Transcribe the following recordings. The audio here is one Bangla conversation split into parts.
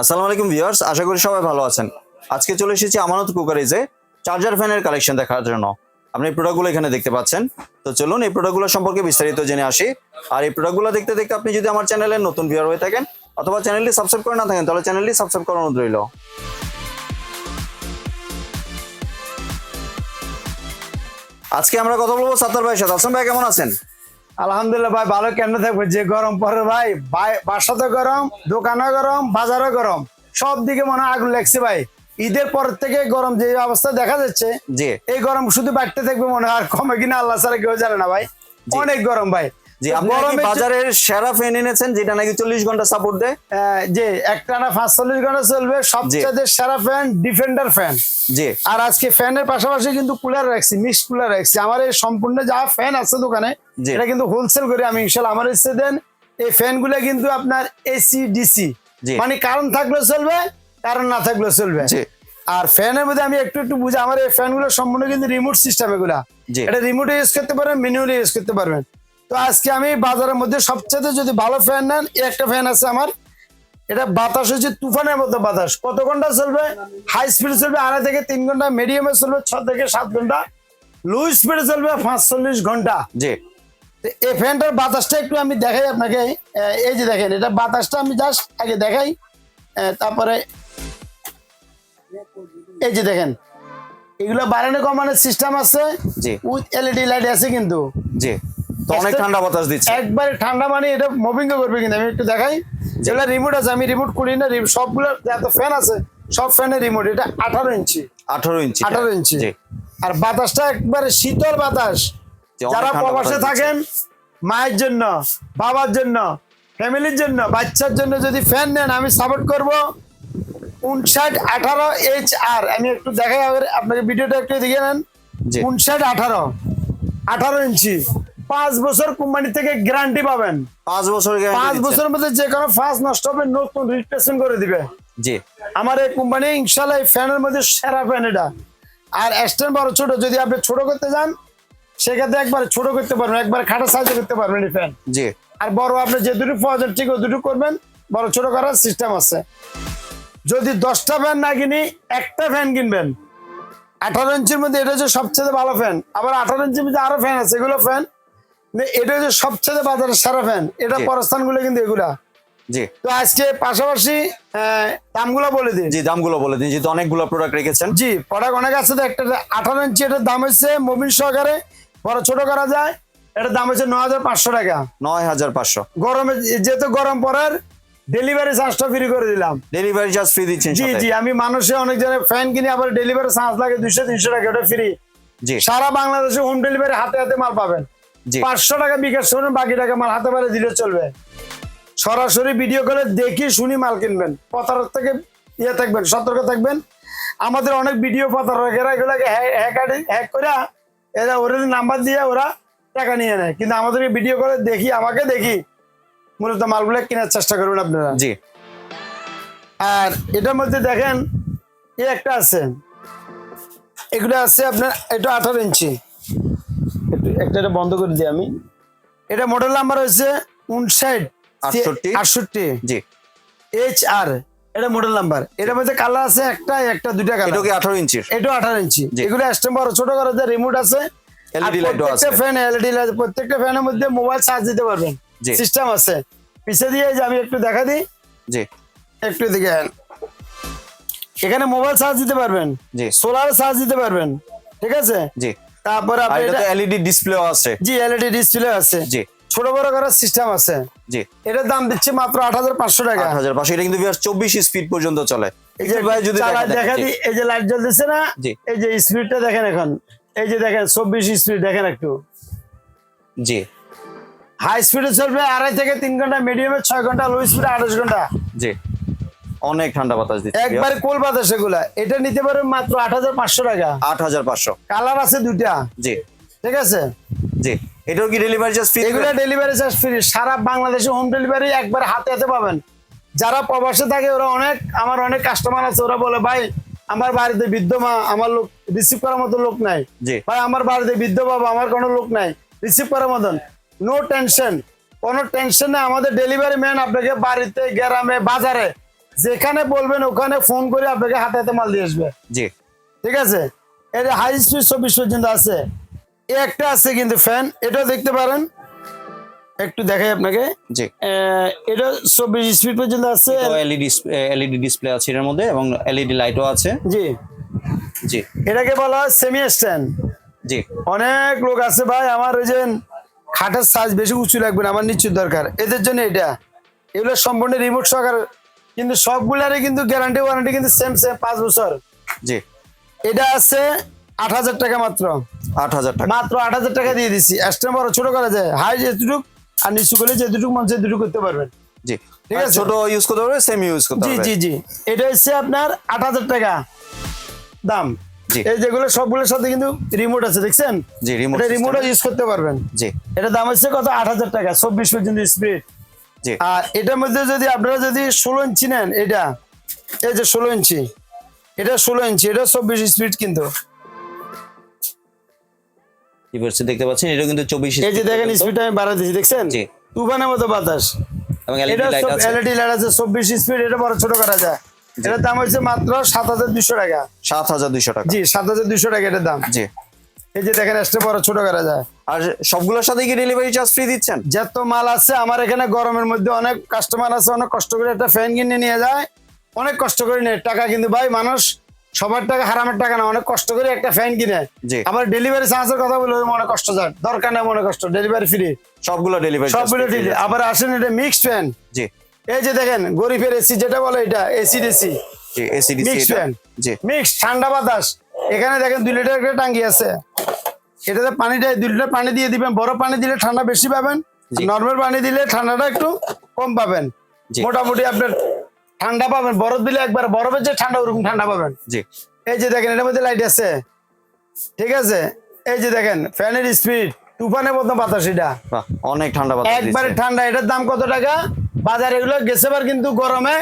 আসসালামু আলাইকুম ভিউয়ার্স, আশা করি সবাই ভালো আছেন। আজকে চলে এসেছি আমানত কুকারিজে চার্জার ফ্যানের কালেকশন দেখার জন্য। আপনি এই প্রোডাক্টগুলো এখানে দেখতে পাচ্ছেন। তো চলুন এই প্রোডাক্টগুলো সম্পর্কে বিস্তারিত জেনে আসি। আর এই প্রোডাক্টগুলো দেখতে দেখতে আপনি যদি আমার চ্যানেলে নতুন ভিউয়ার হয়ে থাকেন অথবা চ্যানেলটি সাবস্ক্রাইব করে না থাকেন, তাহলে চ্যানেলটি সাবস্ক্রাইব করার অনুরোধ রইল। আজকে আমরা কথা বলব সাত্তার ভাইয়ের সাথে। আসলাম ভাই, কেমন আছেন? আলহামদুলিল্লাহ ভাই ভালো কেন থাকবে? যে গরম পরে ভাই বাসাতে গরম দোকানে গরম বাজারে গরম সব দিকে মনে হয় আগুন লাগছে ভাই। ঈদের পর থেকে গরম যে অবস্থা দেখা যাচ্ছে যে এই গরম শুধু বাড়তে থাকবে মনে হয় আর কমে কিনা আল্লাহ সারা কেউ জানে না ভাই। অনেক গরম ভাই। জি আপনি নাকি গরমের বাজারের সেরা ফ্যান এনেছেন যেটা নাকি চল্লিশ ঘণ্টা সাপোর্ট দেয়? যে একটানা পাঁচচল্লিশ ঘণ্টা চলবে সবচেয়ে সেরা ফ্যান ডিফেন্ডার ফ্যান। জি। আর আজকে ফ্যানের পাশাপাশি কিন্তু কুলার রাখছি মিক্স কুলার রাখছি। আমার এই সম্পূর্ণ যা ফ্যান আছে দোকানে। এটা কিন্তু হোলসেল করে আমি ইনশাল্লাহ আমার ইচ্ছে দেন এই ফ্যানগুলো কিন্তু আপনার এসি ডিসি। মানে কারণ থাকলে চলবে কারণ না থাকলে চলবে। আর ফ্যানের মধ্যে আমি একটু একটু বুঝি আমার এই ফ্যানগুলো সম্পূর্ণ কিন্তু রিমোট সিস্টেম এগুলা। এটা রিমোটে ইউজ করতে পারবেন ম্যানুয়ালি ইউজ করতে পারবেন। তো আজকে আমি বাজারের মধ্যে সবচেয়ে যদি ভালো ফ্যান নেন একটা ফ্যান আছে আমার। এটা বাতাস হচ্ছে তুফানের মতো বাতাস। কত ঘণ্টা চলবে? হাই স্পিডে চলবে আড়াই থেকে তিন ঘণ্টা মিডিয়ামে চলবে ছ থেকে সাত ঘণ্টা লো স্পিডে চলবে পাঁচচল্লিশ ঘণ্টা। জি। তো এই ফ্যানটার বাতাসটা একটু আমি দেখাই আপনাকে। এই যে দেখেন এটা বাতাসটা আমি জাস্ট আগে দেখাই। তারপরে এই যে দেখেন এগুলো বাড়ানো কমানোর সিস্টেম আছে। জি। উইথ এলইডি লাইট আছে কিন্তু। জি। অনেক ঠান্ডা বাতাস দিচ্ছে। একবারে ঠান্ডা মানে এটা মুভিং করবে কিন্তু আমি একটু দেখাই। যেগুলো রিমোট আছে আমি রিমোট করি না সবগুলো এত ফ্যান আছে সব ফ্যানের রিমোট এটা আঠারো ইঞ্চি। আঠারো ইঞ্চি আঠারো ইঞ্চি। জি। আর বাতাসটা একবারে শীতল বাতাস। যারা প্রবাসে থাকেন মায়ের জন্য বাবার জন্য ফ্যামিলির জন্য বাচ্চার জন্য যদি ফ্যান নেন আমি সাপোর্ট করব। উনষাট আঠারো এইচ আর আমি একটু দেখাই আপনাকে ভিডিওটা একটু দেখে নেন। উনষাট আঠারো। আঠারো ইঞ্চি। পাঁচ বছর কোম্পানি থেকে গ্যারান্টি পাবেন। পাঁচ বছর পাঁচ বছরের মধ্যে যে কোনো ফাঁস নষ্ট হবে নতুন রিপ্লেসমেন্ট করে দিবে। জি। আমার এই কোম্পানি ইনশাল্লাহ এই ফ্যানের মধ্যে সেরা ফ্যান এটা। আর স্ট্যান্ড বড় ছোট যদি আপনি ছোট করতে যান সেক্ষেত্রে একবার ছোট করতে পারবেন একবার খাটা সাইজে করতে পারবেন এই ফ্যান জি। আর বড় আপনি যে দুটো প্রয়োজন ঠিক ওই দুটো করবেন বড় ছোট করার সিস্টেম আছে। যদি দশটা ফ্যান না কিনি একটা ফ্যান কিনবেন। আঠারো ইঞ্চির মধ্যে এটা হচ্ছে সবচেয়ে ভালো ফ্যান আবার আঠারো ইঞ্চির মধ্যে আরও ফ্যান আছে এগুলো ফ্যান এটা হচ্ছে সবচেয়ে বাজারের সেরা ফ্যান এটা জি। পরস্থানগুলো কিন্তু এগুলা। জি। তো আজকে পাশাপাশি দামগুলো বলে দিন। জি দামগুলো বলে দিন যেহেতু অনেকগুলো প্রোডাক্ট রেখেছেন। জি প্রোডাক্ট অনেক আছে তো একটা আঠারো ইঞ্চি এটার দাম হচ্ছে মোবিল সহকারে বড় ছোট করা যায় এটার দাম হচ্ছে ন হাজার পাঁচশো টাকা। নয় হাজার পাঁচশো। গরমে যেহেতু গরম পড়ার ডেলিভারি চার্জটা ফ্রি করে দিলাম। ডেলিভারি চার্জ ফ্রি দিচ্ছেন জি জি আমি মানুষে অনেক জনের ফ্যান কিনে আবার ডেলিভারি চার্জ লাগে দুইশো তিনশো টাকা ওটা ফ্রি জি। সারা বাংলাদেশে হোম ডেলিভারি হাতে হাতে মাল পাবেন। পাঁচশো টাকা বিকাশ করবেন বাকি টাকা মাল হাতে পারে দিলে চলবে। সরাসরি ভিডিও করে দেখি শুনি মাল কিনবেন। প্রতারক থেকে ইয়ে থাকবেন সতর্ক থাকবেন। আমাদের অনেক ভিডিও প্রতারকেরা এগুলোকে হ্যাক হ্যাক করে এরা ওদের নাম্বার দিয়ে ওরা টাকা নিয়ে নেয়। কিন্তু আমাদেরকে ভিডিও করে দেখি আমাকে দেখি মূলত মালগুলো কেনার চেষ্টা করবেন আপনারা। জি। আর এটার মধ্যে দেখেন এ একটা আছে। এগুলো আছে আপনার এটা আঠারো ইঞ্চি। একটু একটা এটা বন্ধ করে দিই আমি। এটা মডেল নাম্বার হচ্ছে উনষাট আটষট্টি। আটষট্টি। জি। এইচ আর এটা মডেল নাম্বার এটার মধ্যে কালার আছে একটা একটা দুইটা কালার কি আঠারো ইঞ্চির এটাও আঠারো ইঞ্চি। এগুলো স্টেম বড় ছোট করার যে রিমোট আছে। Light ও আছে। ফ্যান এলইডি লাইট প্রত্যেকটা ফ্যানের মধ্যে মোবাইল চার্জ দিতে পারবেন। জি। সিস্টেম আছে। পিছে দিয়ে যে আমি একটু দেখা দিই। জি। একটু দিকে এখানে মোবাইল চার্জ দিতে পারবেন। জি। সোলার চার্জ দিতে পারবেন। ঠিক আছে? জি। তারপরে আপনি এটা এলইডি ডিসপ্লেও আছে। জি এলইডি ডিসপ্লে আছে। জি। ছোট বড় করার সিস্টেম আছে। জি। এটার দাম দিচ্ছে মাত্র আট হাজার পাঁচশো টাকা। আট হাজার পাঁচশো এটা কিন্তু চব্বিশ স্পিড পর্যন্ত চলে। এই যে ভাই যদি দেখা দিই এই যে লাইট জ্বলতেছে না। এই যে স্পিডটা দেখেন এখন। এই যে দেখেন চব্বিশ স্পিড দেখেন একটু। জি। হাই স্পিডে চলবে আড়াই থেকে তিন ঘণ্টা মিডিয়ামে ছয় ঘণ্টা লো স্পিডে আঠাশ ঘণ্টা। জি। অনেক ঠান্ডা বাতাস দিচ্ছে একবারে কোল বাতাস এগুলা। এটা নিতে পারবেন মাত্র আট হাজার পাঁচশো টাকা। আট হাজার পাঁচশো। কালার আছে দুইটা। জি। ঠিক আছে? জি। এটাও কি ডেলিভারি চার্জ ফ্রি এগুলো ডেলিভারি চার্জ ফ্রি সারা বাংলাদেশে হোম ডেলিভারি একবার হাতে হাতে পাবেন। যারা প্রবাসে থাকে ওরা অনেক আমার অনেক কাস্টমার আছে ওরা বলে ভাই আমার বাড়িতে বৃদ্ধ মা আমার লোক রিসিভ করার মতো লোক নাই। জি। ভাই আমার বাড়িতে বৃদ্ধ বাবা আমার কোনো লোক নাই। রিসিভ করার মতন। নো টেনশন কোনো টেনশন নেই আমাদের ডেলিভারি ম্যান আপনাকে বাড়িতে গ্রামে বাজারে যেখানে বলবেন ওখানে ফোন করে আপনাকে হাতে হাতে মাল দিয়ে আসবে। জি। ঠিক আছে? এটা হাই স্পিড চব্বিশ পর্যন্ত আছে একটা আছে কিন্তু ফ্যান এটা দেখতে পারেন। একটু দেখাই আপনাকে। জি। এটা চব্বিশ স্পিড পর্যন্ত আছে। এলইডি এলইডি ডিসপ্লে আছে এর মধ্যে এবং এলইডি লাইটও আছে। জি। জি। এটাকে বলা হয় সেমি স্ট্যান্ড জি। অনেক লোক আছে ভাই আমার ওই যে খাটের সাইজ বেশি উঁচু লাগবে না আমার নিশ্চিত দরকার। এদের জন্য এটা। এগুলো সম্পূর্ণ রিমোট সহকার কিন্তু সবগুলারই কিন্তু গ্যারান্টি ওয়ারেন্টি কিন্তু সেম সেম পাঁচ বছর। জি। এটা আছে আট হাজার টাকা মাত্র। আট হাজার টাকা। মাত্র আট হাজার টাকা দিয়ে দিচ্ছি এক্সট্রা বড় ছোট করা যায় হাই যেটুক আর নিচু করলে যেটুকু মন যেটুকু করতে পারবেন। জি। ঠিক আছে। ছোট ইউজ করতে পারবে সেম ইউজ করতে জি পারবে। জি জি। এটা হচ্ছে আপনার আট হাজার টাকা দাম। জি। এই যেগুলো সবগুলোর সাথে কিন্তু রিমোট আছে দেখছেন? জি রিমোট এটা রিমোটও ইউজ করতে পারবেন। জি। এটা দাম হচ্ছে কত? আট হাজার টাকা চব্বিশ পর্যন্ত স্পিড জি আর এটার মধ্যে যদি আপনারা যদি ষোলো ইঞ্চি নেন এটা এই যে ষোলো ইঞ্চি এটা ষোলো ইঞ্চি এটা চব্বিশ স্পিড কিন্তু। দেখতে পাচ্ছেন? এটা কিন্তু চব্বিশ এই যে দেখেন স্পিড আমি বাড়া দিচ্ছি দেখছেন? তুফানের মতো বাতাস। এটা এলইডি লাইট আছে। চব্বিশ স্পিড এটা বড় ছোট করা যায়। এটার দাম হচ্ছে মাত্র সাত হাজার দুশো টাকা। সাত হাজার দুইশো টাকা। জি সাত হাজার দুশো টাকা এটার দাম। জি। এই যে দেখেন এক্সট্রা বড় ছোট করা যায়। আর সবগুলোর সাথে কি ডেলিভারি চার্জ ফ্রি দিচ্ছেন? যত মাল আছে আমার এখানে গরমের মধ্যে অনেক কাস্টমার আছে অনেক কষ্ট করে একটা ফ্যান কিনে নিয়ে যায়। অনেক কষ্ট করে নেয়। টাকা কিন্তু ভাই মানুষ সবার টাকা হারামের টাকা না অনেক কষ্ট করে একটা ফ্যান কিনে। আবার ডেলিভারি চার্জের কথা বলে মনে কষ্ট যায়। দরকার নেই মনে কষ্ট ডেলিভারি ফ্রি সবগুলো ডেলিভারি সবগুলো ঠিক আবার আসেন এটা মিক্সড ফ্যান জি। এই যে দেখেন গরিবের এসি যেটা বলে এটা এসি ডিসি জি এসি ডিসি Mixed fan। জি। মিক্স ঠান্ডা বাতাস। এখানে দেখেন দুই লিটার করে টাঙ্গি আছে। এটাতে পানিটা দুই লিটার পানি দিয়ে দিবেন। বড় পানি দিলে ঠান্ডা বেশি পাবেন। নর্মাল পানি দিলে ঠান্ডাটা একটু কম পাবেন। মোটামুটি আপনার ঠান্ডা পাবেন। বরফ দিলে একবার বরফের যে ঠান্ডা ওরকম ঠান্ডা পাবেন। জি। এই যে দেখেন এটার মধ্যে লাইট আছে। ঠিক আছে? এই যে দেখেন ফ্যানের স্পিড তুফানের মতো বাতাস এটা। অনেক ঠান্ডা বাতাস একবারে ঠান্ডা। এটার দাম কত টাকা? বাজারে এগুলো গেছেবার কিন্তু গরমে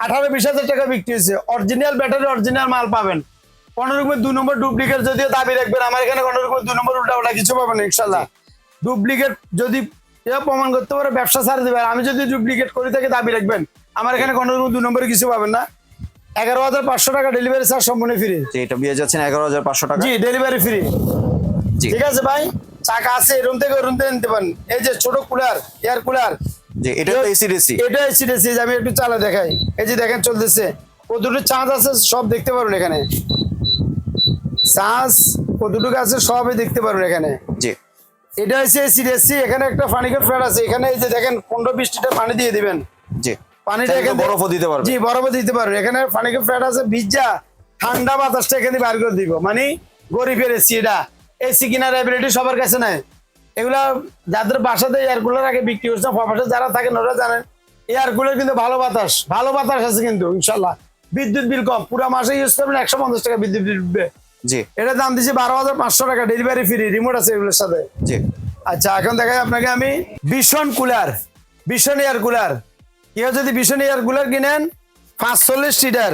আঠারো বিশ হাজার টাকা বিক্রি হয়েছে। অরিজিনাল ব্যাটারি অরিজিনাল মাল পাবেন। কোনো রকমের দু নম্বর ডুপ্লিকেট যদিও দাবি রাখবেন আমার এখানে কোনো রকমের দু নম্বর উল্টা উল্টা কিছু পাবেন না, ইনশাল্লাহ ডুপ্লিকেট যদি প্রমাণ করতে পারে ব্যবসা ছাড়ে দেবে। আর আমি যদি ডুপ্লিকেট করি থেকে দাবি রাখবেন আমার এখানে কোনো রকম দু নম্বরে কিছু পাবেন না। এগারো হাজার পাঁচশো টাকা ডেলিভারি চার্জ সম্পূর্ণ ফ্রি এটা বিয়ে যাচ্ছেন এগারো হাজার পাঁচশো টাকা। জি ডেলিভারি ফ্রি ঠিক আছে ভাই? চাকা আছে এরুম থেকে ওরুম থেকে নিতে পারেন। এই যে ছোট কুলার এয়ার কুলার জি এটা এসি ডিসি এটা এসি ডিসি আমি একটু চালা দেখাই। এই যে দেখেন চলতেছে। কতটুকু চার্জ আছে সব দেখতে পারবেন এখানে। চার্জ কতটুকু আছে সবই দেখতে পারবেন এখানে। জি। এটা হচ্ছে ডিসি এখানে একটা ফানিকের ফ্ল্যাট আছে। এখানে এই যে দেখেন পনেরো বিশ লিটার পানি দিয়ে দিবেন। জি। পানিটা এখানে বরফও দিতে পারবে জি বরফও দিতে পারবেন। এখানে ফানিকের ফ্ল্যাট আছে ভিজা ঠান্ডা বাতাসটা এখানে বার করে দিব। মানে গরিবের এসি এটা। এসি কেনার অ্যাবিলিটি সবার কাছে নাই। এগুলা যাদের বাসাতে এয়ার কুলার আগে বিক্রি করছে প্রবাসে যারা থাকেন ওরা জানেন এয়ার কুলার কিন্তু ভালো বাতাস। ভালো বাতাস আছে কিন্তু ইনশাল্লাহ। বিদ্যুৎ বিল কম। পুরো মাসে ইউজ করবেন একশো পঞ্চাশ টাকা বিদ্যুৎ বিল জি। এটার দাম দিচ্ছে বারো হাজার পাঁচশো টাকা ডেলিভারি ফ্রি রিমোট আছে এগুলোর সাথে। জি। আচ্ছা এখন দেখাই আপনাকে আমি ভীষণ কুলার ভীষণ এয়ার কুলার কেউ যদি ভীষণ এয়ার কুলার কিনেন পাঁচচল্লিশ লিটার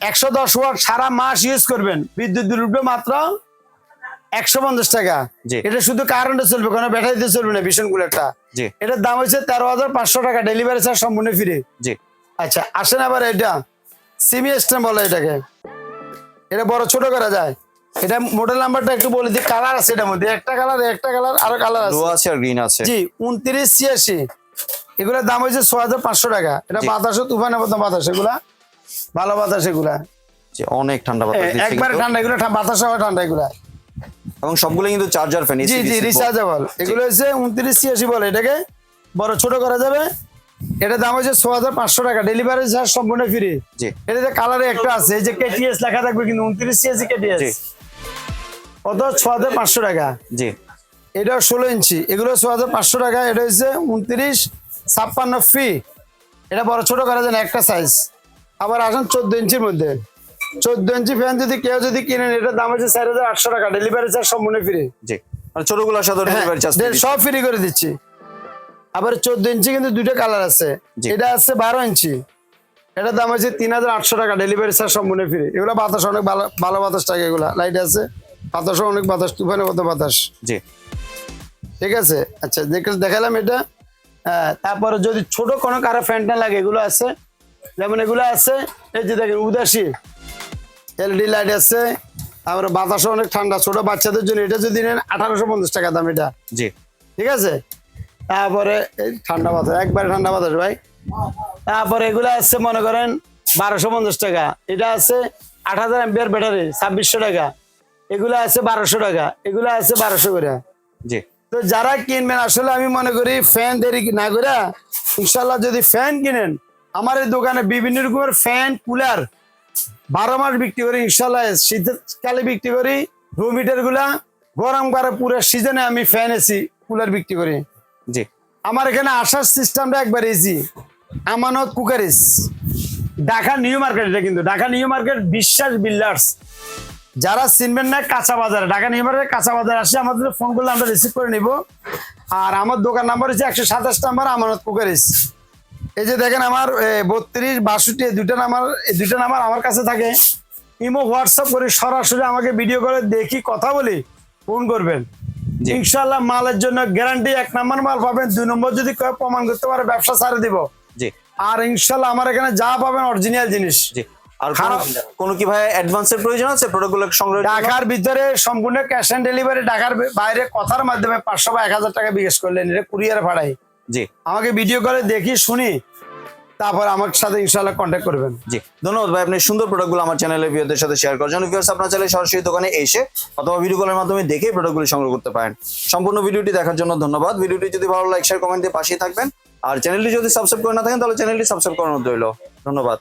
একশো দশ ওয়াট সারা মাস ইউজ করবেন। বিদ্যুৎ বিল উঠবে মাত্র একশো পঞ্চাশ টাকা। জি। এটা শুধু কারেন্টে চলবে কোনো ব্যাটারিতে চলবে না ভীষণ কুলারটা জি। এটার দাম হচ্ছে তেরো হাজার পাঁচশো টাকা ডেলিভারি চার্জ সম্পূর্ণ ফ্রি জি। আচ্ছা আসেন আবার এটা। সিমি স্ট্যাম্প বলে এটাকে। এটা বড় ছোট করা যায়। এটা মডেল নাম্বারটা একটু বলে দিই কালার আছে এটার মধ্যে। একটা কালার একটা কালার আরও কালার আছে। আছে আর গ্রিন আছে। জি উনত্রিশ ছিয়াশি। এগুলোর দাম হয়েছে ছ হাজার পাঁচশো টাকা। এটা। বাতাসও তুফানের মতো বাতাস এগুলা। ভালো বাতাস এগুলা। অনেক ঠান্ডা বাতাস একবারে। ঠান্ডা এগুলো বাতাস হয় ঠান্ডা এগুলা। এবং সবগুলো কিন্তু চার্জার ফ্যান জি জি রিচার্জেবল এগুলো হচ্ছে উনত্রিশ ছিয়াশি বলে। এটাকে বড় ছোট করা যাবে। এটার দাম হচ্ছে ছ হাজার পাঁচশো টাকা। ডেলিভারি চার্জ সম্পূর্ণ ফ্রি জি। এটাতে কালারে একটা আছে এই যে কেটিএস লেখা থাকবে কিন্তু উনত্রিশ সিএসি কেটিএস। কত ছ হাজার পাঁচশো টাকা। জি। এটা ষোলো ইঞ্চি। এগুলো ছ হাজার পাঁচশো টাকা এটা হচ্ছে উনত্রিশ ছাপ্পান্ন ফি এটা বড় ছোট করা যায় একটা সাইজ আবার আসেন চোদ্দ ইঞ্চির মধ্যে। চোদ্দ ইঞ্চি ফ্যান যদি কেউ যদি কিনেন এটার দাম হচ্ছে চার হাজার আটশো টাকা। ডেলিভারি চার্জ সম্পূর্ণ ফ্রি জি। ছোটগুলোর সাথে ডেলিভারি চার্জ সব ফ্রি করে দিচ্ছি। আবার চোদ্দ ইঞ্চি কিন্তু দুইটা কালার আছে। এটা আছে বারো ইঞ্চি। এটার দাম হচ্ছে তিন হাজার আটশো টাকা ডেলিভারি চার্জ সম্পূর্ণ ফ্রি এগুলো বাতাস অনেক ভালো ভালো বাতাস থাকে এগুলা। লাইট আছে। বাতাসও অনেক বাতাস তুফানের মতো বাতাস। জি। ঠিক আছে? আচ্ছা দেখ- দেখালাম এটা। হ্যাঁ, তারপরে যদি ছোট কোনো কারও ফ্যান না লাগে এগুলো আছে। যেমন এগুলো আছে এই যে দেখেন উদাসী। এলইডি লাইট আছে। তারপরে বাতাসও অনেক ঠান্ডা ছোট বাচ্চাদের জন্য। এটা যদি নেন আঠারোশো পঞ্চাশ টাকা দাম এটা। জি। ঠিক আছে? তারপরে ঠান্ডা বাতাস একবারে ঠান্ডা বাতাস ভাই। তারপরে এগুলো আছে মনে করেন বারোশো পঞ্চাশ টাকা। এটা আছে আট হাজার এমপিয়ার ব্যাটারি ছাব্বিশশো টাকা। এগুলো আছে বারোশো টাকা। এগুলো আছে বারোশো করে। জি। তো যারা কিনবেন আসলে আমি মনে করি ফ্যান দেরি না করে ইনশাল্লাহ যদি ফ্যান কিনেন আমার এই দোকানে বিভিন্ন রকমের ফ্যান কুলার বারো মাস বিক্রি করি ইনশাল্লাহ শীতকালে বিক্রি করি রুম হিটারগুলা গরম করে পুরো সিজনে আমি ফ্যান এসি কুলার বিক্রি করি। জি। আমার এখানে আসার সিস্টেমটা একবার ইজি আমানত কুকারিস ঢাকা নিউ মার্কেট, এটা কিন্তু Dhaka new market Biswas builders. যারা চিনবেন না, কাঁচা বাজারে। ঢাকা নিউ মার্কেট কাঁচা বাজারে আসে আমাদের ফোন করলে আমরা রিসিভ করে নিব। আর আমার দোকান নাম্বার হচ্ছে একশো সাতাশ নাম্বার আমানত কুকারিস এই যে দেখেন আমার বত্রিশ, বাষট্টি দুইটা নাম্বার দুইটা নাম্বার আমার কাছে থাকে। ইমো, হোয়াটসঅ্যাপ করে সরাসরি আমাকে ভিডিও করে দেখি, কথা বলি, ফোন করবেন। জি। ইনশাল্লাহ মালের জন্য গ্যারান্টি এক নাম্বার মাল পাবেন দুই নম্বর যদি কেউ প্রমাণ করতে পারে ব্যবসা ছাড়ে দিব। জি। আর ইনশাল্লাহ আমার এখানে যা পাবেন অরিজিনাল জিনিস। জি। আর কোনো- কোনো কি ভাই অ্যাডভান্সের প্রয়োজন আছে? প্রোডাক্টগুলো সংগ্রহ ঢাকার ভিতরে সম্পূর্ণ ক্যাশ অন ডেলিভারি ঢাকার বাইরে কথার মাধ্যমে পাঁচশো বা এক হাজার টাকা বিকাশ করলেন এটা কুরিয়ারে ভাড়াই জি। আমাকে ভিডিও করে দেখি শুনি। তারপর আমার সাথে ইনশাল্লাহ কন্ট্যাক্ট করবেন। জি। ধন্যবাদ ভাই, আপনি সুন্দর প্রোডাক্টগুলো আমার চ্যানেলের ভিউদের সাথে শেয়ার করার জন্য ভিউয়ার্স আপনার চ্যানেলে সরাসরি দোকানে এসে অথবা ভিডিও কলের মাধ্যমে দেখে প্রোডাক্টগুলো সংগ্রহ করতে পারেন। সম্পূর্ণ ভিডিওটি দেখার জন্য ধন্যবাদ। ভিডিওটি যদি ভালো লাইক শেয়ার কমেন্ট দিয়ে পাশেই থাকবেন। আর চ্যানেলটি যদি সাবস্ক্রাইব করে না থাকেন, তাহলে চ্যানেলটি সাবস্ক্রাইব করানো রইল। ধন্যবাদ।